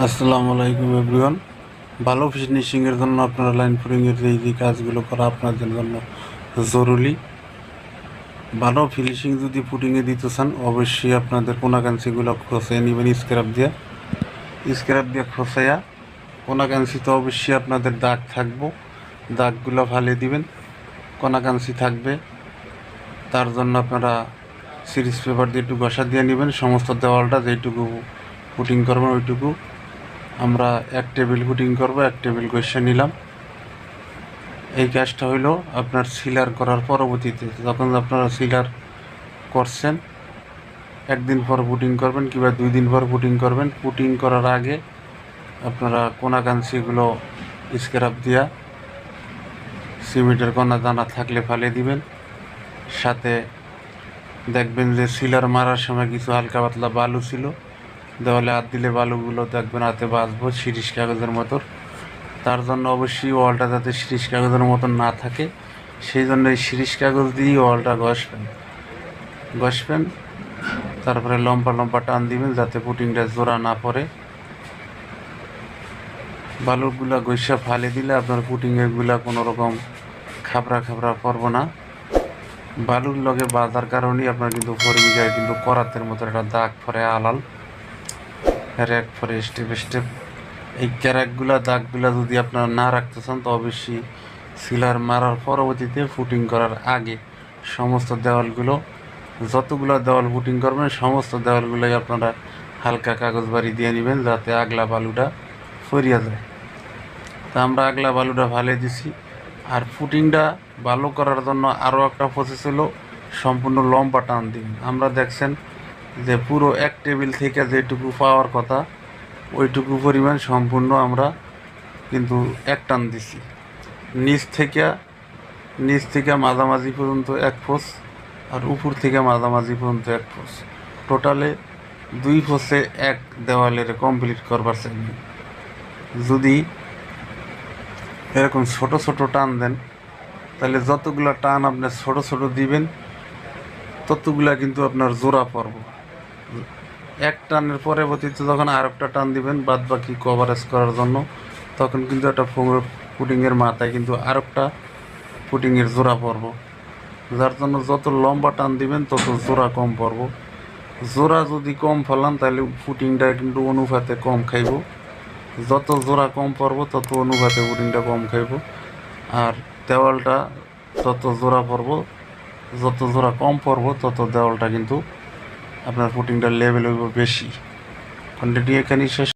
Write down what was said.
আসসালামু আলাইকুম এভরিওয়ান। ভালো ফিনিশিংয়ের জন্য আপনারা লাইন ফুরিংয়ের এই যে কাজগুলো করা আপনাদের জন্য জরুরি। ভালো ফিনিশিং যদি ফুটিংয়ে দিতে চান, অবশ্যই আপনাদের কোনাকাঞ্চিগুলো খসাই নেবেন স্ক্র্যাপ দিয়ে। স্ক্র্যাপ দিয়ে খসাইয়া কোনাকাঞ্চি তো অবশ্যই আপনাদের দাগ থাকব। দাগগুলো ফালিয়ে দিবেন। কোনাকাঞ্চি থাকবে। তার জন্য আপনারা সিরিজ পেপার দিয়ে একটু ঘষা দিয়ে নেবেন। সমস্ত দেওয়ালটা যেটুকু ফুটিং করবেন, ওইটুকু আমরা এক টেবিল ফুটিং করব, এক টেবিল ঘষে নিলাম। এই কাজটা হইল আপনার সিলার করার পরবর্তীতে, যখন আপনারা সিলার করছেন, একদিন পর ফুটিং করবেন কিংবা দুই দিন পর ফুটিং করবেন। ফুটিং করার আগে আপনারা কোনাকাঞ্চিগুলো স্ক্রাব দিয়া সিমেন্টের কণা দানা থাকলে ফালে দিবেন। সাথে দেখবেন যে সিলার মারার সময় কিছু হালকা পাতলা বালু ছিল। দেওয়ালে হাত দিলে বালুগুলো দেখবেন হাতে বাঁচবো শিরিষ কাগজের মতো। তার জন্য অবশ্যই ওয়ালটা যাতে শিরিষ কাগজের মতো না থাকে, সেই জন্য এই শিরিষ কাগজ দিয়েই ওয়ালটা ঘষবেন। ঘষবেন, তারপরে লম্বা লম্বা টান দিবেন যাতে পুটিংটা জোড়া না পড়ে। বালুগুলা গৈসা ফালে দিলে আপনার পুটিংয়েরগুলা কোনো রকম খাবরা খাবরা পড়ব না। বালুর লগে বাজার কারণেই আপনার কিন্তু ফরমি যায় কিন্তু করাতের মতো একটা দাগ ফরে আলাল। র্যাক ফরে স্টেপ স্টেপ এই ক্যারাকগুলা, দাগগুলা যদি আপনারা না রাখতে চান তো অবশ্যই সিলার মারার পরবর্তীতে ফুটিং করার আগে সমস্ত দেওয়ালগুলো, যতগুলো দেওয়াল ফুটিং করবেন, সমস্ত দেওয়ালগুলোই আপনারা হালকা কাগজ বাড়ি দিয়ে নেবেন যাতে আগলা বালুটা ফরিয়া যায়। তা আমরা আগলা বালুটা ভালে দিছি। আর ফুটিংটা ভালো করার জন্য আরও একটা প্রসেস হলো, সম্পূর্ণ লম্বা টান দিন। আমরা দেখছেন যে পুরো এক টেবিল থেকে যেটুকু পাওয়ার কথা, ওইটুকু পরিমাণ সম্পূর্ণ আমরা কিন্তু এক টান দিছি। নিচ থেকে নিচ থেকে মাঝামাঝি পর্যন্ত এক ফোস আর উপর থেকে মাঝামাঝি পর্যন্ত এক ফোস। টোটালে দুই ফোসে এক দেওয়ালের কমপ্লিট করবার চাই যদি এরকম ছোট ছোট টান দেন, তাহলে যতগুলো টান আপনি ছোট ছোট দিবেন, ততগুলা কিন্তু আপনার জোড়া পড়ব। এক টানের পরে পরবর্তীতে যখন আর একটা টান দিবেন বাদ বাকি কভারেজ করার জন্য, তখন কিন্তু একটা পুটিংয়ের মাথায় কিন্তু আর একটা পুটিংয়ের জোড়া পড়ব। যার জন্য যত লম্বা টান দিবেন, তত জোড়া কম পড়ব। জোড়া যদি কম ফেলান, তাহলে ফুটিংটা কিন্তু অনুপাতে কম খাইব। যত জোড়া কম পড়ব, তত অনুপাতে পুটিংটা কম খাইব। আর দেওয়ালটা যত জোড়া পড়ব, যত জোড়া কম পড়ব, তত দেওয়ালটা কিন্তু আপনার ফুটিংটা লেভেলের উপর বেশি। কন্টিনিউ এখানেই শেষ।